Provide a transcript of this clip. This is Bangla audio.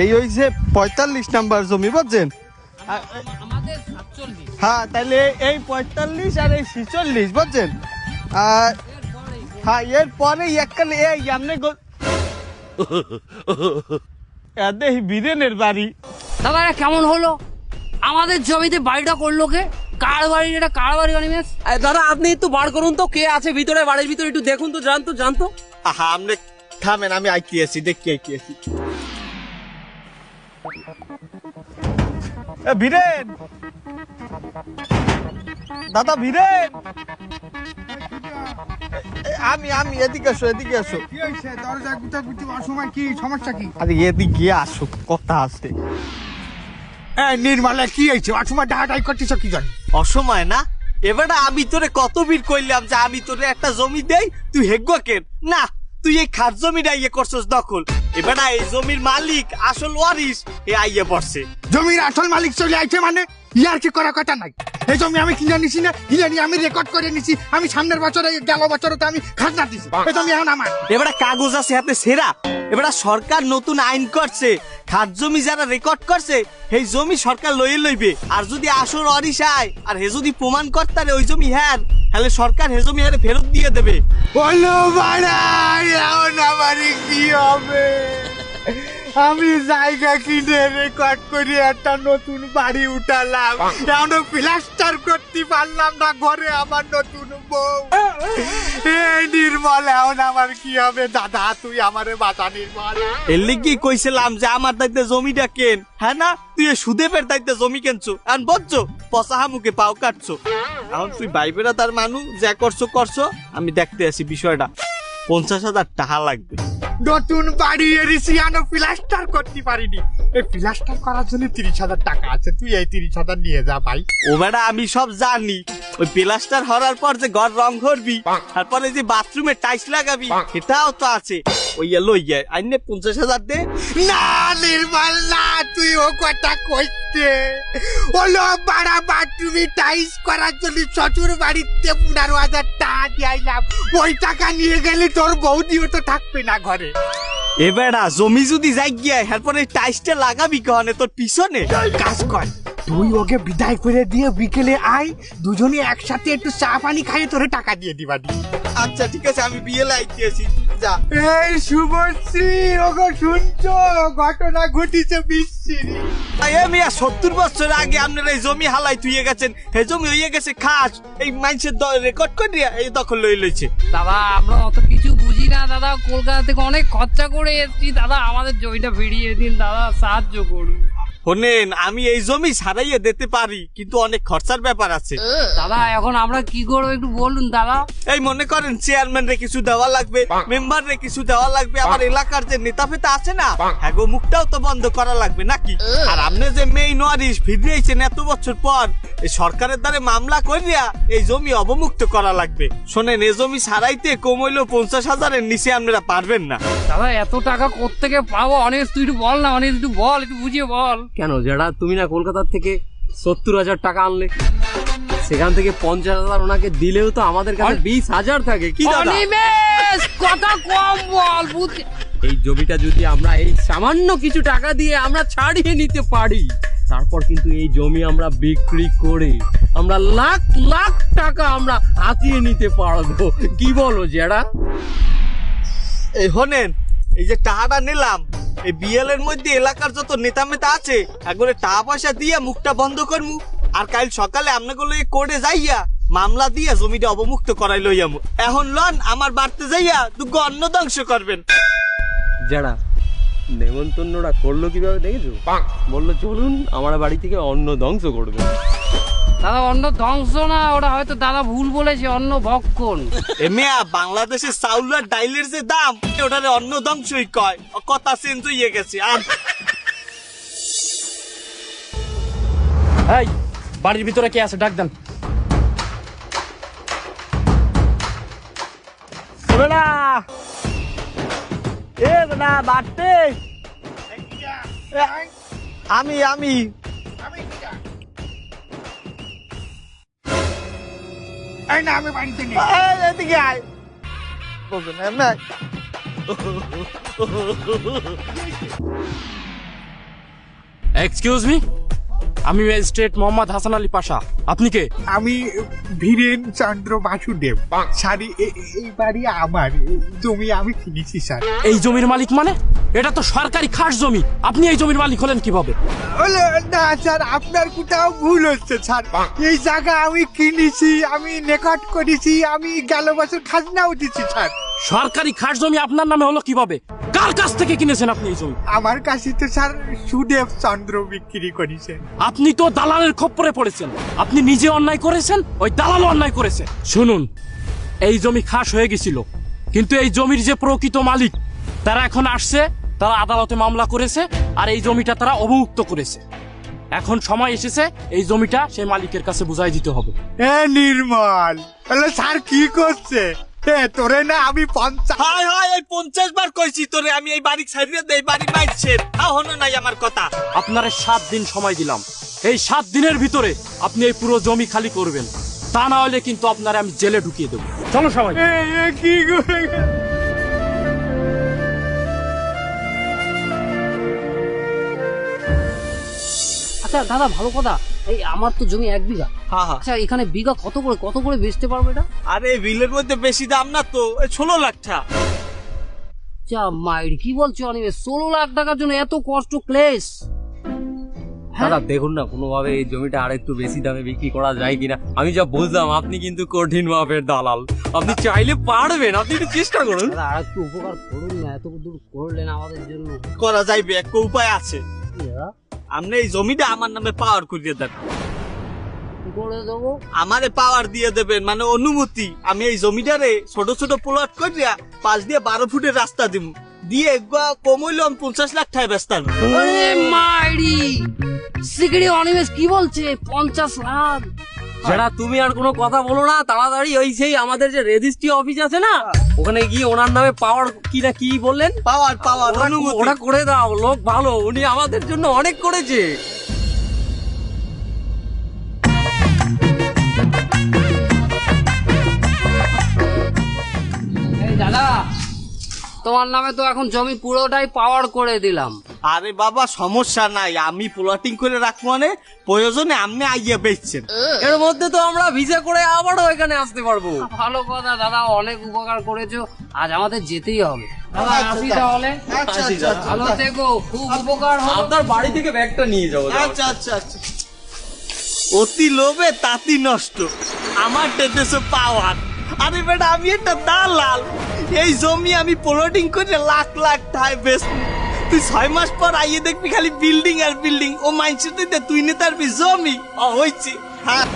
এই হইছে পঁয়তাল্লিশ নাম্বার জমি বুঝছেন? হ্যাঁ তাহলে এই পঁয়তাল্লিশ আর এই ছিচল্লিশ বুঝছেন? আর হ্যাঁ এর পরে এককালে এই আমনে গো এদের বীরেনের বাড়ি। দাদা কেমন হলো? আমাদের জমিতে বাড়িটা করল কে? কার বাড়ি এটা? কার বাড়ি অনিমেষ? দাদা আপনি একটু বার করুন তো কে আছে ভিতরে বাড়ির ভিতরে একটু দেখুন তো জানতো জানতো। আহা আমনে থামেন আমি আইকি আছি দেখি আইকি বীরেন দাদা বীরেন আমি আমি এদিকে আসো এদিকে আসো। কি হয়েছে? দরজা অসময় কি? সমস্যা কি? আরে এদিকে আসো কথা আছে। নির্মলা কি হয়েছে? অসময় ডাহাটাই করতেছ কি জানি অসময় না? এবারে আমি তোরে কত বীর কইলাম যে আমি তোরে একটা জমি দেই তুই হেগ্য কেন? না তুই এই খাট জমিটা ইয়ে করছস দখল। এবারে এই জমির মালিক আসল ওয়ারিস এ আইয়ে পড়ছে। জমির আসল মালিক চলে আইছে মানে ইয়ার কি করা কথা নাই? এই জমি আমি কিনে নিছি না কিনে নিয়ে আমি রেকর্ড করে নিছি। আমি সামনের বছরে গেল বছরে তো আমি খাজনা দিছি। এই জমি এখন আমার। এবারে কাগজ আছে হাতে সেরা। এবারে সরকার নতুন আইন করছে। খাত জমি যারা রেকর্ড করছে সেই জমি সরকার লইয়ে লইবে। আর যদি আসল অরিস আয় আর হে যদি প্রমাণ করতারে ওই জমি হ্যার তাহলে সরকার হে জমি হ্যারে ফেরত দিয়ে দেবে। বলো বাড়াই এখন আমার কি হবে? আমি জায়গা কিনে রেকর্ড করে একটা নতুন বাড়ি উঠালাম। এখনও প্লাস্টার করতে পারলাম না ঘরে আমার নতুন বউ। এই নির্মল এখন আমার কি হবে? দাদা তুই আমারে বাঁচা নির্মল। এর লিগি কইছিলাম যে আমার দায়িত্বে জমিটা কেন? হ্যাঁ না? তুই এই সুদেবের দায়িত্বে জমি কেনছো? এখন বলছো পচাহা মুখে পাও কাটছো। এখন তুই বাইবেরা তার মানু যা করছ করছ। আমি দেখতে আসি বিষয়টা। পঞ্চাশ হাজার টাকা লাগবে। নতুন বাড়ি এরিসি আনো প্লাস্টার করতে পারিনি। এই প্লাস্টার করার জন্য তিরিশ হাজার টাকা আছে তুই এই তিরিশ হাজার নিয়ে যা ভাই। ও ম্যাডা আমি সব জানি। ওই প্লাস্টার হওয়ার পর যে ঘর রং করবি তারপরে যে বাথরুমে টাইলস লাগাবি এটাও তো আছে। ওই লইয়া আইনে পঞ্চাশ হাজার দে। না, নির্মল, না, তুই ও কথা কইতে। ওলো বাড়া বাথরুমে টাইস করার জন্য শ্বশুর বাড়িতে পনেরো হাজার টাকা দিয়াইলাম ওই টাকা নিয়ে গেলে তোর বৌদিও তো থাকবে না ঘরে। এ বেড়া, জমি যদি যাই গিয়া, এরপরে টাইলসটা লাগাবি কহনে তোর পিছনে? কাজ কর। তুই ওকে বিদায় করে দিয়ে বিকেলে আয়, দুজনে একসাথে একটু চা পানি খাইয়ে তোরে টাকা দিয়ে দিবা আচ্ছা ঠিক আছে, আমি বিয়ে লাইতেছি যা। এই শুভশ্রী ওগো শুনছো? ঘটনা ঘটিছে এ মিয়া সত্তর বছর আগে আপনার এই জমি হালাই তুইয়ে গেছেন। হে জমি হইয়ে গেছে খাস। এই মানুষের রেকর্ড করিয়া এই দখল লই লইছে। দাদা আমরা অত কিছু বুঝি না দাদা। কলকাতা থেকে অনেক খরচা করে এসেছি। দাদা আমাদের জমিটা ফিরিয়ে দিন দাদা। সাহায্য করুন। শোনেন আমি এই জমি ছাড়াইয়ে দিতে পারি কিন্তু অনেক খরচার ব্যাপার আছে। দাদা এখন আমরা কি করব একটু বলুন দাদা। এই মনে করেন চেয়ারম্যান রে কিছু দেওয়া লাগবে মেম্বার রে কিছু দেওয়া লাগবে আমার এলাকার যে নেতা ফেতা আছে না হ্যাঁ গো মুখটাও তো বন্ধ করা লাগবে নাকি? আর আপনি যে মেইন ওয়ারিস ফিরিয়েছেন এত বছর পর এই সরকারের দ্বারে মামলা করিয়া এই জমি অবমুক্ত করা লাগবে। শোনেন এই জমি ছাড়াইতে কমইলো পঞ্চাশ হাজারের নিচে আপনারা পারবেন না। দাদা এত টাকা কোত্থেকে পাবো? অনেক তুই একটু বল না অনেক একটু বল একটু বুঝিয়ে বল। কেন? যেটা তুমি না কলকাতার থেকে সত্তর হাজার টাকা আনলে। সেখান থেকে পঞ্চাশ হাজার ওনাকে দিলেও তো আমাদের কাছে বিশ হাজার থাকে। কি কথা কম বল এই জমিটা যদি আমরা এই সামান্য কিছু টাকা দিয়ে আমরা ছাড়িয়ে নিতে পারি তারপর কিন্তু এই জমি আমরা বিক্রি করে আমরা লাখ লাখ টাকা আমরা হাতিয়ে নিতে পারব। কি বলো জেরা? এই হনেন এই যে টাকাটা নিলাম এই বিএল এর মধ্যে এলাকার যত নেতা মেতা আছে একবারে টাকা পয়সা দিয়ে মুখটা বন্ধ করমু। আর কাল সকালে আপনাগুলো এই কোর্টে যাইয়া মামলা দিয়া জমিটা অবমুক্ত করাই লইয়ামু এখন লন আমার বাড়তে যাইয়া দুগ্গ অন্ন ধ্বংস করবেন। যারা নেমন্তন্নরা করল কীভাবে দেখেছ? বলল চলুন আমার বাড়ি থেকে অন্ন ধ্বংস করবে। দাদা অন্য ধ্বংস না ওটা হয়তো দাদা ভুল বলেছে অন্য ভক্ষণ। এ মেয়া বাংলাদেশের চাউল আর ডাইলের যে দাম ওটারে অন্ন ধ্বংসই কয়। কথা চেঞ্জ হইয়ে গেছে আর এই বাড়ির ভিতরে কে আছে? ডাক দেন। না। এ না বাড়তে। আমি আমি। এই না আমি বাড়িতে নেই এই, এদিকে আয় বলবেন এমনি আয়। এক্সকিউজ মি আমি ম্যাজিস্ট্রেট মোহাম্মদ হাসান আলী পাশা। আপনি কে? আমি বীরেন চন্দ্র বাসুদেব। এ- এই বাড়ি আমার। জমি আমি কিনেছি স্যার। এই জমির মালিক মানে? এটা তো সরকারি খাস জমি। আপনি এই জমির মালিক হলেন কীভাবে? না স্যার আপনার কোথাও ভুল হচ্ছে স্যার। এই জায়গা আমি কিনেছি আমি রেকর্ড করেছি আমি গেল বছর খাজনা উঠেছি স্যার। সরকারি খাস জমি আপনার নামে হলো কীভাবে? কার কাছ থেকে কিনেছেন আপনি এই জমি? আমার কাছে তো স্যার সুদেব চন্দ্র বিক্রি করেছে আপনি তো দালালের খপ্পরে পড়েছেন। আপনি নিজে অন্যায় করেছেন ওই দালালও অন্যায় করেছে। শুনুন এই জমি খাস হয়ে গেছিল কিন্তু এই জমির যে প্রকৃত মালিক তারা এখন আসছে তারা আদালতে মামলা করেছে আর এই জমিটা তারা অবমুক্ত করেছে। এখন সময় এসেছে এই জমিটা সেই মালিকের কাছে বুঝাই দিতে হবে। এ নির্মল বলে স্যার কি করছে? এ তোরে না আমি পঞ্চাশ হাই হাই এই পঞ্চাশ বার কইছি তোরে আমি এই বাড়ি ছাড়িয়ে দেই বাড়ি মাইছে তাহলে নাই আমার কথা। আপনার সাত দিন সময় দিলাম। এই সাত দিনের ভিতরে আপনি এই পুরো জমি খালি করবেন। তা না হলে কিন্তু আপনার আমি জেলে ঢুকিয়ে দেবো। চলো সবাই। এ, এ কি করে আচ্ছা দাদা ভালো কথা। এই আমার তো জমি এক বিঘা। হ্যাঁ হ্যাঁ আচ্ছা এখানে বিঘা কত করে কত করে বেচতে পারব এটা? আরে বিলের মধ্যে বেশি দাম না তো এই ষোলো লাখ টাকা। যা মাইর কি বলছো অনিবে ষোলো লাখ টাকার জন্য এত কষ্ট ক্লেশ। হ্যাঁ? দাদা দেখুন না কোনোভাবে এই জমিটা আর একটু বেশি দামে বিক্রি করা যায় কিনা? আমি যা বুঝলাম আপনি কিন্তু কঠিন মাপের দালাল। আপনি চাইলে পারবেন আপনি একটু চেষ্টা করুন। দাদা আর একটু উপকার করুন না এত দূর করলেন আমাদের জন্য। করা যাইবে একটা উপায় আছে। আপনি এই জমিটা আমার নামে পাওয়ার করিয়ে দেন। করে দেবো। আমারে পাওয়ার দিয়ে দেবেন মানে অনুমতি। আমি এই জমিটারে ছোট ছোট প্লট করিয়া পাঁচ দিয়ে বারো ফুটের রাস্তা দিব দিয়ে একবার কমইলাম পঞ্চাশ লাখ টাকা ব্যস্ত আরে মাইরি! সিকিড়ি অনিমেষ কি বলছে? পঞ্চাশ লাখ। যারা তুমি আর কোনো কথা বলো না তাড়াতাড়ি ওই সেই আমাদের যে রেজিস্ট্রি অফিস আছে না ওখানে গিয়ে ওনার নামে পাওয়ার কি না কি বললেন পাওয়ার পাওয়ার ওরা করে দাও লোক ভালো উনি আমাদের জন্য অনেক করেছে। দাদা তোমার নামে তো এখন জমি পুরোটাই পাওয়ার করে দিলাম। আরে বাবা সমস্যা নাই। আমি প্লটিং করে রাখব মানে প্রয়োজনে আমি আইয়া বেচছেন। এর মধ্যে তো আমরা ভিসা করে আবারও এখানে আসতে পারব। ভালো কথা দাদা অনেক উপকার করেছ। আজ আমাদের যেতেই হবে। দাদা আসি তাহলে। ভালো থেকো খুব উপকার হবে আপনার বাড়ি থেকে ব্যাগটা নিয়ে যাব আচ্ছা আচ্ছা আচ্ছা। অতি লোভে তাতি নষ্ট। আমার টেটেছে পাওয়ার। আরে বেটা, আমি একটা দালাল। এই জমি আমি প্লটিং করে লাখ লাখ টাকা বেশ তুই ছয় মাস পর আইয়ে দেখবি খালি বিল্ডিং আর বিল্ডিং ও মাইন্সে তুই নেতার জমি। হইছে। হ্যাঁ।